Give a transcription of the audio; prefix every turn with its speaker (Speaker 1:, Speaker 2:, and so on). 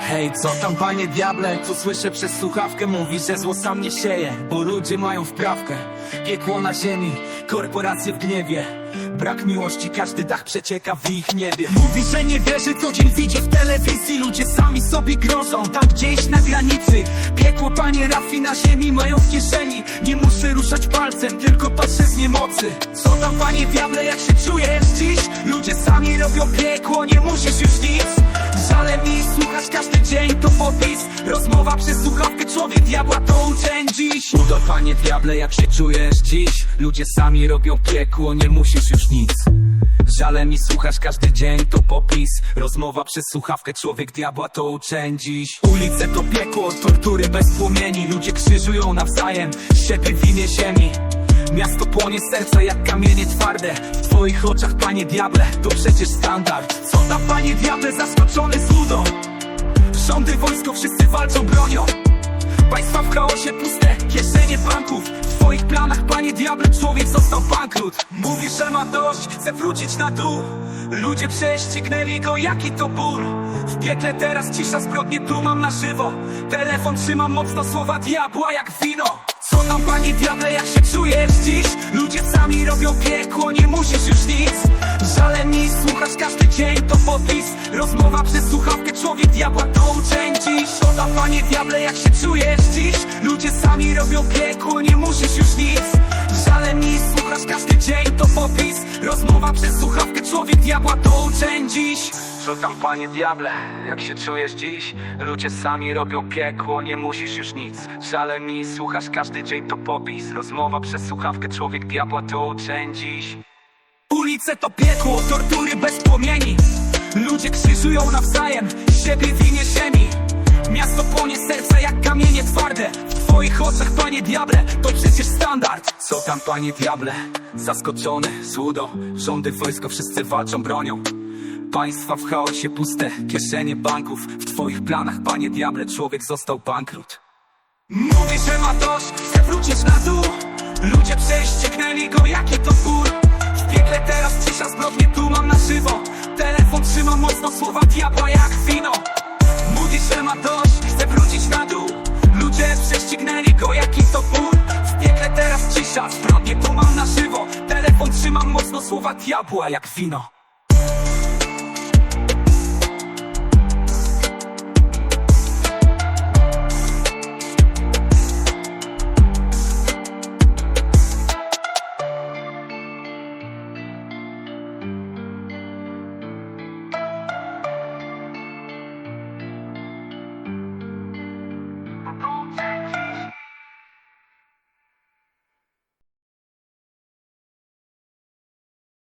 Speaker 1: Hej, co tam panie diable? Tu słyszę przez słuchawkę Mówi, że zło sam nie sieje Bo ludzie mają wprawkę. Piekło na ziemi, korporacje w gniewie. Brak miłości, każdy dach przecieka w ich niebie. Mówi, że nie wierzy, co dzień widzi w telewizji. Ludzie sami sobie grożą, tam gdzieś na granicy. Piekło panie Rafi na ziemi mają w kieszeni. Nie muszę ruszać palcem, tylko patrzę z niemocy. Co tam panie diable, jak się czujesz dziś? Ludzie sami robią piekło, nie musisz już nic Przez słuchawkę człowiek diabła to uczeń dziś Udo panie diable jak się czujesz dziś? Ludzie sami robią piekło nie musisz już nic. Żale mi słuchasz każdy dzień to popis. Rozmowa przez słuchawkę człowiek diabła to uczeń dziś Ulice to piekło, tortury bez płomieni. Ludzie krzyżują nawzajem siebie w imię ziemi. Miasto płonie serca jak kamienie twarde. W twoich oczach panie diable to przecież standard. Co tam panie diable zaskoczony złudą Rządy, wojsko, wszyscy walczą bronią. Państwa w chaosie puste, kieszenie banków. W twoich planach, panie diable, człowiek został bankrut. Mówi, że ma dość, chce wrócić na dół. Ludzie prześcignęli go, jaki to ból. W piekle teraz cisza, zbrodnie tu mam na żywo. Telefon trzymam mocno, słowa diabła jak wino. Co tam, panie diable, jak się czujesz dziś? Ludzie sami robią piekło, nie musisz już nic. Żale mi, słuchasz każdy dzień, to podpis. Rozmowa przez słuchawkę, człowiek diabła to uczeń. Dziś tam, panie diable, jak się czujesz dziś? Ludzie sami robią piekło, nie musisz już nic. Żale mi, słuchasz każdy dzień, to popis Rozmowa przez słuchawkę, człowiek diabła to uczeń. Dziś Co tam, panie diable, jak się czujesz dziś? Ludzie sami robią piekło, nie musisz już nic. Żale mi, słuchasz każdy dzień, to popis. Rozmowa przez słuchawkę, człowiek diabła to uczeń dziś Ulice to piekło, tortury bez płomieni. Ludzie krzyżują nawzajem siebie w imię ziemi. Miasto płonie serca jak kamienie twarde. W twoich oczach panie diable to przecież standard. Co tam panie diable? Zaskoczony, złudo Rządy, wojsko, wszyscy walczą bronią Państwa w chaosie puste, kieszenie banków. W twoich planach panie diable człowiek został bankrut. Mówi, że ma dość, chce wrócić na dół. Ludzie prześcignęli go, jaki to ból W piekle teraz cisza, zbrodnie tu mam na żywo. Telefon trzymam mocno, słowa diabła jak wino. Mówi, że ma dość, chce wrócić na dół. Ludzie prześcignęli go, jaki to ból W piekle teraz cisza, zbrodnie tu mam na żywo. Telefon trzymam mocno, słowa diabła jak wino